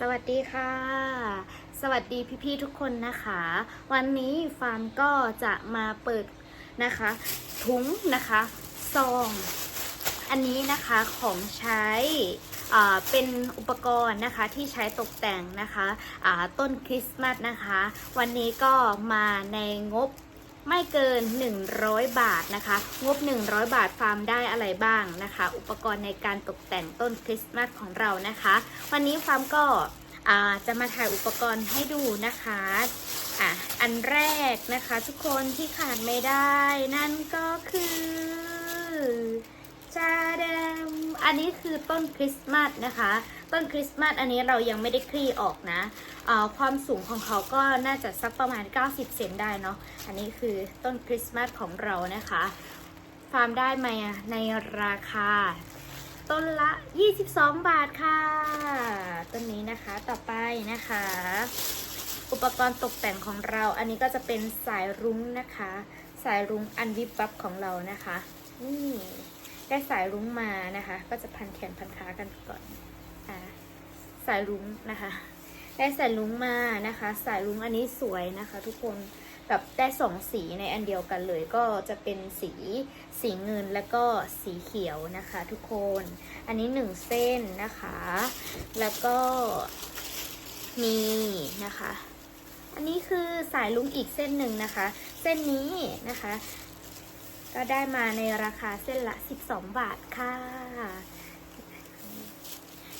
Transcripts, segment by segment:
สวัสดีค่ะ สวัสดีพี่ๆทุกคนนะคะ วันนี้ฟาร์มก็จะมาเปิดนะคะ ถุงนะคะซอง อันนี้นะคะของใช้เป็นอุปกรณ์นะคะที่ใช้ตกแต่งนะคะต้นคริสต์มาสนะคะ วันนี้ก็มาในงบ ไม่เกิน 100 บาทนะคะ งบ 100 บาทฟาร์มได้อะไรบ้างนะคะ อุปกรณ์ในการตกแต่งต้นคริสต์มาสของเรานะคะ วันนี้ฟาร์มก็จะมาถ่ายอุปกรณ์ให้ดูนะคะอะอันแรกนะคะ ทุกคนที่ขาดไม่ได้ นั่นก็คือ อันนี้คือต้นคริสต์มาสนะคะ ต้นคริสต์มาสอันนี้เรายังไม่ได้คลี่ออกนะความสูงของเขาก็น่าจะสักประมาณ 90 เซนได้เนาะ อันนี้คือต้นคริสต์มาสของเรานะคะ ฟาร์มได้ไหมในราคา ต้นละ 22 บาทค่ะ ต้นนี้นะคะต่อไปนะคะ อุปกรณ์ตกแต่งของเรา อันนี้ก็จะเป็นสายรุ้งนะคะ สายรุ้งอันวิบวับของเรานะคะนี่ ได้สายรุ้งมานะคะ ก็จะพันแขนพันขากันก่อนอ่าสายรุ้งนะคะ ได้สายรุ้งมานะคะ สายรุ้งอันนี้สวยนะคะ ทุกคนแบบได้สองสีในอันเดียวกันเลยก็จะเป็นสีสีเงินแล้วก็สีเขียวนะคะ ทุกคน อันนี้หนึ่งเส้นนะคะ แล้วก็มีนะคะ อันนี้คือสายลุงอีกเส้นหนึ่งนะคะ เส้นนี้นะคะ ก็ได้มาในราคาเส้นละ 12 บาทค่ะ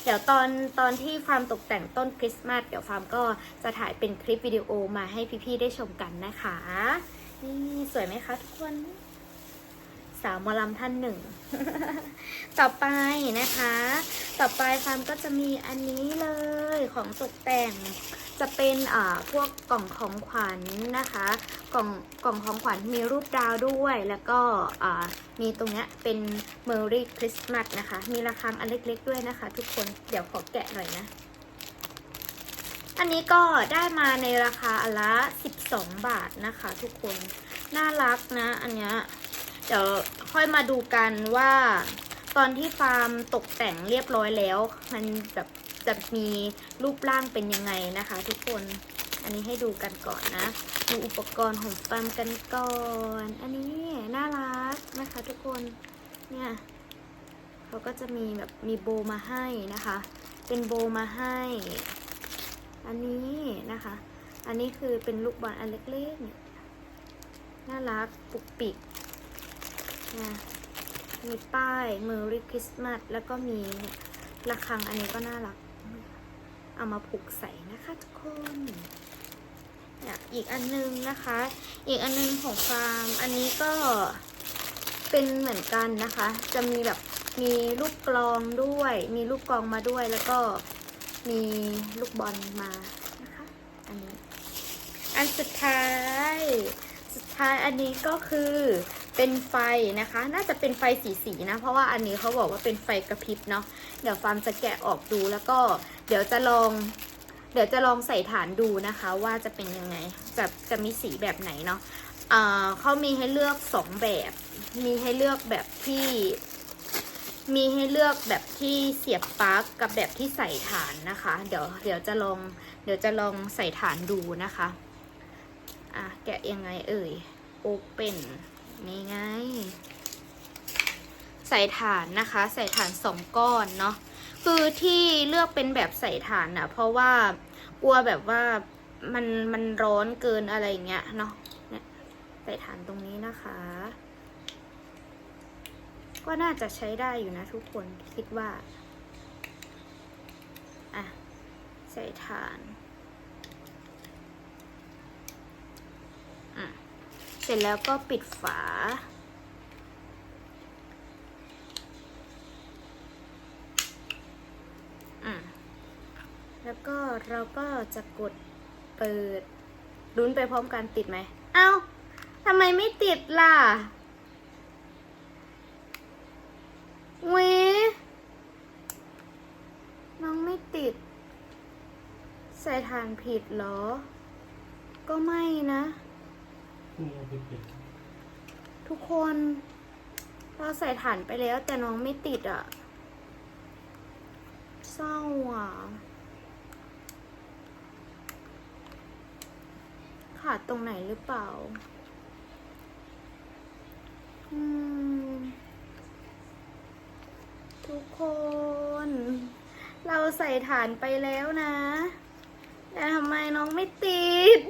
เดี๋ยวตอนตอนที่ฟาร์มตกแต่งต้นคริสต์มาสเดี๋ยวฟาร์มก็จะถ่ายเป็นคลิปวิดีโอมาให้พี่ๆได้ชมกันนะคะ นี่สวยไหมคะทุกคน สาวมอลำท่านหนึ่ง ต่อไปนะคะ ต่อไปฟาร์มก็จะมีอันนี้เลยของตกแต่ง จะเป็นอ่าพวกกล่องของขวัญนะคะ กล่องกล่องของขวัญมีรูปดาวด้วย แล้วก็อ่ามีตรงเนี้ยเป็น Merry Christmas นะคะ มีระฆังอันเล็กๆด้วยนะคะ ทุกคน เดี๋ยวขอแกะหน่อยนะอันนี้ก็ได้มาในราคาอนละ 12 บาทนะคะ ทุกคน น่ารักนะ อันเนี้ย เดี๋ยวค่อยมาดูกันว่าตอนที่ฟาร์มตกแต่งเรียบร้อยแล้ว มันแบบจะมีรูปร่างเป็นยังไงนะคะ ทุกคน อันนี้ให้ดูกันก่อนนะ ดูอุปกรณ์ของฟาร์มกันก่อน อันนี้น่ารักนะคะทุกคน เนี่ยเขาก็จะมีแบบมีโบมาให้นะคะ เป็นโบมาให้ อันนี้นะคะ อันนี้คือเป็นลูกบอลอันเล็กๆเนี่ยน่ารักปุกปิก นะมีป้าย Merry Christmas แล้วก็มีเนี่ยระฆังอันนี้ก็น่ารัก เอามาผูกใส่นะคะทุกคนเนี่ยอีกอันนึงนะคะ อีกอันนึงของฟาร์ม อันนี้ก็เป็นเหมือนกันนะคะ จะมีแบบมีลูกกลองด้วย มีลูกกลองมาด้วยแล้วก็มีลูกบอลมานะคะ อันนี้ อันสุดท้าย สุดท้ายอันนี้ก็คือ เป็นไฟนะคะ น่าจะเป็นไฟสีสีนะ เพราะว่าอันนี้เขาบอกว่าเป็นไฟกระพริบเนาะ เดี๋ยวฟาร์มจะแกะออกดูแล้วก็เดี๋ยวจะลอง เดี๋ยวจะลองใส่ฐานดูนะคะ ว่าจะเป็นยังไงจะจะมีสีแบบไหนเนาะเขามีให้เลือกสองแบบ มีให้เลือกแบบที่ มีให้เลือกแบบที่เสียบปลั๊กกับแบบที่ใส่ฐานนะคะ เดี๋ยวเดี๋ยวจะลอง เดี๋ยวจะลองใส่ฐานดูนะคะ อะแกะยังไงเอ่ย โอเปน นี่ไง ใส่ฐานนะคะ ใส่ฐานสองก้อนเนาะคือที่เลือกเป็นแบบใส่ฐานนะเพราะว่ากลัวแบบว่ามันมันร้อนเกินอะไรอย่างเงี้ยเนาะเนี่ยใส่ฐานตรงนี้นะคะ ก็น่าจะใช้ได้อยู่นะทุกคนคิดว่าอะใส่ฐาน อะ เสร็จแล้วก็ปิดฝา แล้วก็เราก็จะกดเปิดลุ้นไปพร้อมกันติดไหม เอ้าทำไมไม่ติดล่ะเว้น้องไม่ติด ใส่ฐานผิดเหรอ ก็ไม่นะ ทุกคนเราใส่ฐานไปแล้วแต่น้องไม่ติดอะเศร้าอะ ขาดตรงไหนหรือเปล่า อืม ทุกคน เราใส่ฐานไปแล้วนะ แต่ทำไมน้องไม่ติด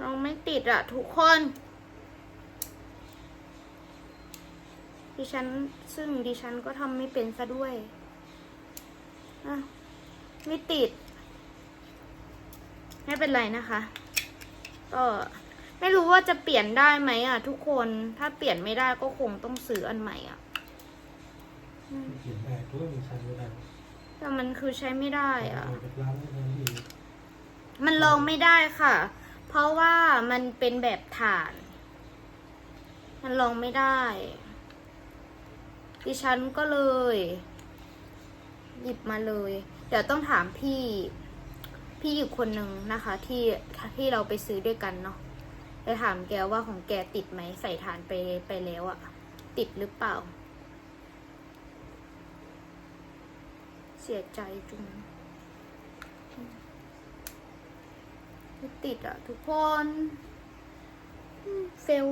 น้องไม่ติดอะทุกคนดิฉันซึ่งดิฉันก็ทำไม่เป็นซะด้วยอะไม่ติด ไม่เป็นไรนะคะ ก็ไม่รู้ว่าจะเปลี่ยนได้ไหมอะ ทุกคนถ้าเปลี่ยนไม่ได้ก็คงต้องซื้ออันใหม่อะอืมเขียนได้ด้วยมีชั้นไม่ได้แต่มันคือใช้ไม่ได้อะเปิดร้านได้ทันทีมันลองไม่ได้ค่ะ เพราะว่ามันเป็นแบบฐาน มันลองไม่ได้ ดิฉันก็เลย หยิบมาเลย เดี๋ยวต้องถามพี่ พี่อีกคนหนึ่งนะคะ ที่ที่เราไปซื้อด้วยกันเนาะไปถามแกว่าของแกติดไหมใส่ฐานไปไปแล้วอะติดหรือเปล่า เสียใจจุง ไม่ติดอะ ทุกคนเฟล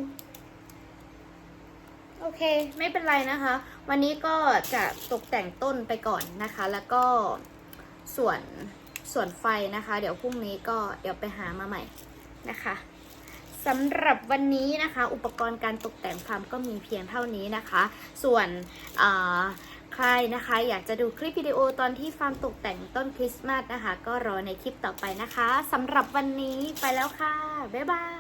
โอเค ไม่เป็นไรนะคะ วันนี้ก็จะตกแต่งต้นไปก่อนนะคะ แล้วก็ส่วนส่วนไฟนะคะ เดี๋ยวพรุ่งนี้ก็เดี๋ยวไปหามาใหม่นะคะสำหรับวันนี้นะคะ อุปกรณ์การตกแต่งฟาร์มก็มีเพียงเท่านี้นะคะ ส่วนอ่า ใครนะคะ อยากจะดูคลิปวิดีโอตอนที่ฟาร์มตกแต่งต้นคริสต์มาสนะคะ ก็รอในคลิปต่อไปนะคะสำหรับวันนี้ไปแล้วค่ะ บ๊ายบาย